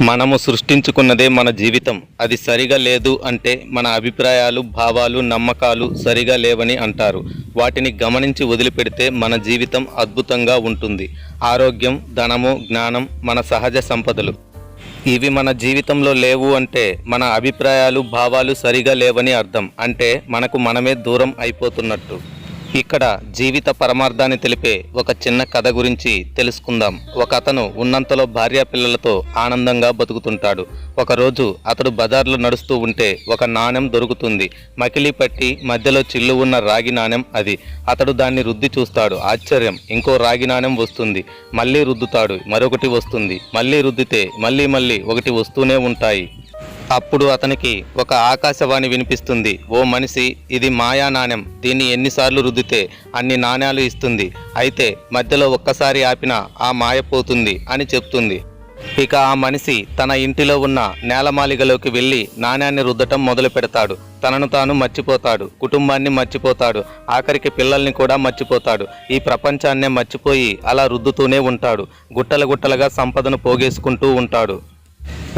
మనము సృష్టించుకున్నదే మన జీవితం. అది సరిగా లేదు అంటే మన అభిప్రాయాలు భావాలు నమ్మకాలు సరిగా లేవని అంటారు. వాటిని గమనించి వదిలిపెడితే మన జీవితం అద్భుతంగా ఉంటుంది. ఆరోగ్యం ధనము జ్ఞానం మన సహజ సంపదలు. ఇవి మన జీవితంలో లేవు అంటే మన అభిప్రాయాలు భావాలు సరిగా లేవని అర్థం. అంటే మనకు మనమే దూరం అయిపోతున్నట్టు. ఇక్కడ జీవిత పరమార్థాన్ని తెలిపే ఒక చిన్న కథ గురించి తెలుసుకుందాం. ఒక అతను ఉన్నంతలో భార్య పిల్లలతో ఆనందంగా బతుకుతుంటాడు. ఒకరోజు అతడు బజార్లో నడుస్తూ ఉంటే ఒక నాణెం దొరుకుతుంది. మకిలి పట్టి మధ్యలో చిల్లు ఉన్న రాగి నాణెం అది. అతడు దాన్ని రుద్ది చూస్తాడు. ఆశ్చర్యం! ఇంకో రాగి నాణెం వస్తుంది. మళ్ళీ రుద్దుతాడు. మరొకటి వస్తుంది. మళ్ళీ రుద్దితే మళ్ళీ మళ్ళీ ఒకటి వస్తూనే ఉంటాయి. అప్పుడు అతనికి ఒక ఆకాశవాణి వినిపిస్తుంది ఓ మనిషి ఇది మాయా నాణ్యం దీన్ని ఎన్నిసార్లు రుద్దితే అన్ని నాణ్యాలు ఇస్తుంది. అయితే మధ్యలో ఒక్కసారి ఆపిన ఆ మాయ పోతుంది అని చెప్తుంది. ఇక ఆ మనిషి తన ఇంటిలో ఉన్న నేలమాలిగలోకి వెళ్ళి నాణ్యాన్ని రుద్దటం మొదలు పెడతాడు. తనను తాను మర్చిపోతాడు. కుటుంబాన్ని మర్చిపోతాడు. ఆఖరికి పిల్లల్ని కూడా మర్చిపోతాడు. ఈ ప్రపంచాన్నే మర్చిపోయి అలా రుద్దుతూనే ఉంటాడు. గుట్టల గుట్టలుగా సంపదను పోగేసుకుంటూ ఉంటాడు.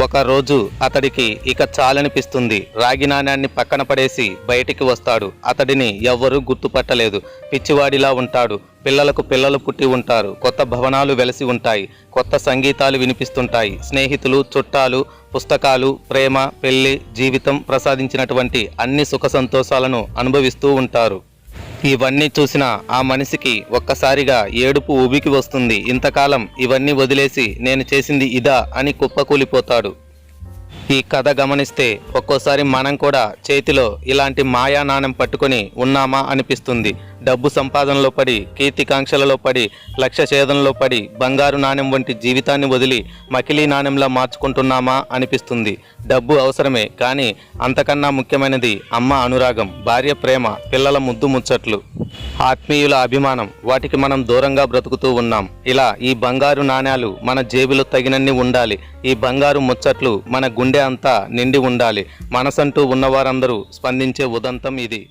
ఒక రోజు అతడికి ఇక చాలనిపిస్తుంది. రాగి నాణ్యాన్ని పక్కన పడేసి బయటికి వస్తాడు. అతడిని ఎవ్వరూ గుర్తుపట్టలేదు. పిచ్చివాడిలా ఉంటాడు. పిల్లలకు పిల్లలు పుట్టి ఉంటారు. కొత్త భవనాలు వెలసి ఉంటాయి. కొత్త సంగీతాలు వినిపిస్తుంటాయి. స్నేహితులు చుట్టాలు పుస్తకాలు ప్రేమ పెళ్ళి జీవితం ప్రసాదించినటువంటి అన్ని సుఖ సంతోషాలను అనుభవిస్తూ ఉంటారు. ఇవన్నీ చూసిన ఆ మనిషికి ఒక్కసారిగా ఏడుపు ఊబికి వస్తుంది. ఇంతకాలం ఇవన్నీ వదిలేసి నేను చేసింది ఇదా అని కుప్పకూలిపోతాడు. ఈ కథ గమనిస్తే ఒక్కోసారి మనం కూడా చేతిలో ఇలాంటి మాయా నాణెం పట్టుకొని ఉన్నామా అనిపిస్తుంది. డబ్బు సంపాదనలో పడి కీర్తికాంక్షలలో పడి లక్ష్య ఛేదంలో పడి బంగారు నాణెం వంటి జీవితాన్ని వదిలి మకిలీ నాణెంలా మార్చుకుంటున్నామా అనిపిస్తుంది. డబ్బు అవసరమే కానీ అంతకన్నా ముఖ్యమైనది అమ్మ అనురాగం భార్య ప్రేమ పిల్లల ముద్దు ముచ్చట్లు. ఆత్మీయుల అభిమానం వాటికి మనం దూరంగా బ్రతుకుతూ ఉన్నాం. ఇలా ఈ బంగారు నాణ్యాలు మన జేబులో తగినన్ని ఉండాలి. ఈ బంగారు ముచ్చట్లు మన గుండె అంతా నిండి ఉండాలి. మనసంటూ ఉన్నవారందరూ స్పందించే ఉదంతం ఇది.